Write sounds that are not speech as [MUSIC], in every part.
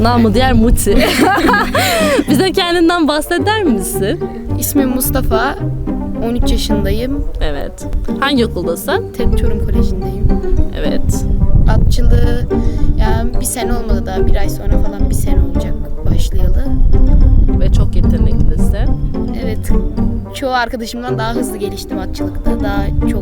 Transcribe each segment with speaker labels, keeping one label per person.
Speaker 1: Namı diğer Muti. [LAUGHS] Bize kendinden bahseder misin?
Speaker 2: İsmim Mustafa. 13 yaşındayım.
Speaker 1: Evet. Hangi okuldasın?
Speaker 2: TED Çorum Koleji'ndeyim.
Speaker 1: Evet.
Speaker 2: Atçılığı yani bir sene olmadı daha. Bir ay sonra falan bir sene olacak başlayalı.
Speaker 1: Ve çok yeteneklisin.
Speaker 2: Evet. Çoğu arkadaşımdan daha hızlı geliştim atçılıkta. Daha çok.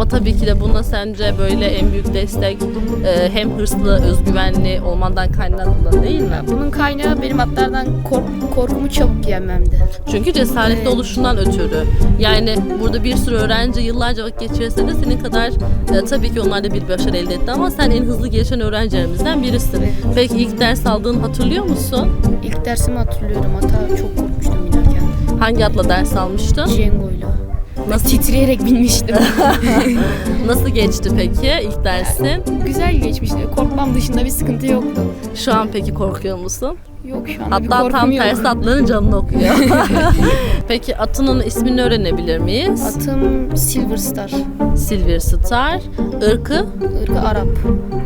Speaker 1: Ama tabii ki de buna sence böyle en büyük destek e, hem hırslı, özgüvenli olmandan kaynaklı değil mi?
Speaker 2: Bunun kaynağı benim atlardan kork- korkumu çabuk yenmemdi.
Speaker 1: Çünkü cesaretli
Speaker 2: Evet.
Speaker 1: oluşundan ötürü. Yani burada bir sürü öğrenci yıllarca vakit geçirirse de senin kadar e, tabii ki onlar da bir başarı elde etti ama sen en hızlı gelişen öğrencilerimizden birisin.
Speaker 2: Evet.
Speaker 1: Peki ilk ders aldığını hatırlıyor musun?
Speaker 2: İlk dersimi hatırlıyorum. Hatta çok korkmuştum binerken.
Speaker 1: Hangi atla ders almıştın?
Speaker 2: Django'yla.
Speaker 1: Nasıl
Speaker 2: Titreyerek binmiştim. [LAUGHS]
Speaker 1: nasıl geçti peki ilk dersin?
Speaker 2: Güzel geçmişti. Korkmam dışında bir sıkıntı yoktu.
Speaker 1: Şu an peki korkuyor musun?
Speaker 2: Yok şu anda bir
Speaker 1: Hatta
Speaker 2: korkum
Speaker 1: tam
Speaker 2: yok.
Speaker 1: tersi atların canını okuyor. [LAUGHS] peki atının ismini öğrenebilir miyiz?
Speaker 2: Atım Silver Star.
Speaker 1: Silver Star, ırkı
Speaker 2: Irkı Arap.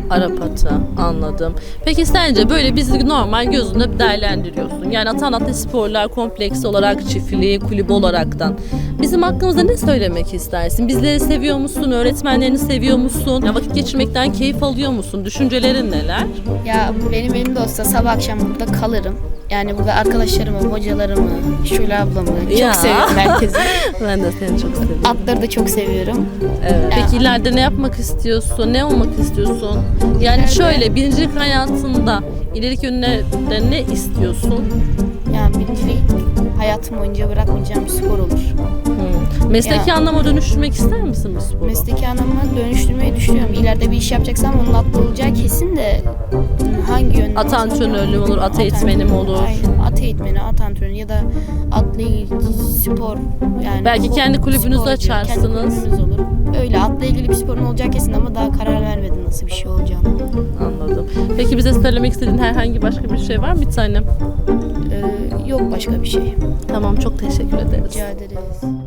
Speaker 1: Arap atı anladım. Peki sence böyle bizi normal gözünde değerlendiriyorsun. Yani Atan Atlı Sporlar kompleksi olarak, çiftliği, kulübü olaraktan. Bizim hakkımızda ne söylemek istersin? Bizleri seviyor musun? Öğretmenlerini seviyor musun? Ya vakit geçirmekten keyif alıyor musun? Düşüncelerin neler?
Speaker 2: Ya benim elimde olsa sabah akşam burada kalırım. Yani burada arkadaşlarımı, hocalarımı, Şule ablamı çok
Speaker 1: Ya.
Speaker 2: seviyorum herkesi. [LAUGHS]
Speaker 1: Ben de seni çok seviyorum.
Speaker 2: Atları da çok seviyorum.
Speaker 1: Evet. Peki ileride ne yapmak istiyorsun? Ne olmak istiyorsun? Yani
Speaker 2: İleride-
Speaker 1: şöyle birincilik hayatında ileriki yönünde ne istiyorsun?
Speaker 2: Yani birincilik hayatım boyunca bırakmayacağım bir spor olur.
Speaker 1: Hmm. Mesleki
Speaker 2: Ya.
Speaker 1: anlama dönüştürmek ister misin bu sporu?
Speaker 2: Mesleki anlamına dönüştürmeyi düşünüyorum. İleride bir iş yapacaksam onun atlı olacağı kesin de hangi yönde?
Speaker 1: At antrenörlüğü olur, at eğitmeni olur?
Speaker 2: Aynen. At eğitmeni, at antrenörü ya da ilgili spor. Yani
Speaker 1: Belki kendi kulübünüzü açarsınız.
Speaker 2: Kendi kulübümüz olur. Öyle atla ilgili bir sporun olacağı kesin ama daha karar vermedim nasıl bir şey olacağını.
Speaker 1: Anladım. Peki bize söylemek istediğin herhangi başka bir şey var mı bir tanem?
Speaker 2: Ee, yok başka bir şey.
Speaker 1: Tamam çok teşekkür ederiz.
Speaker 2: Rica ederiz.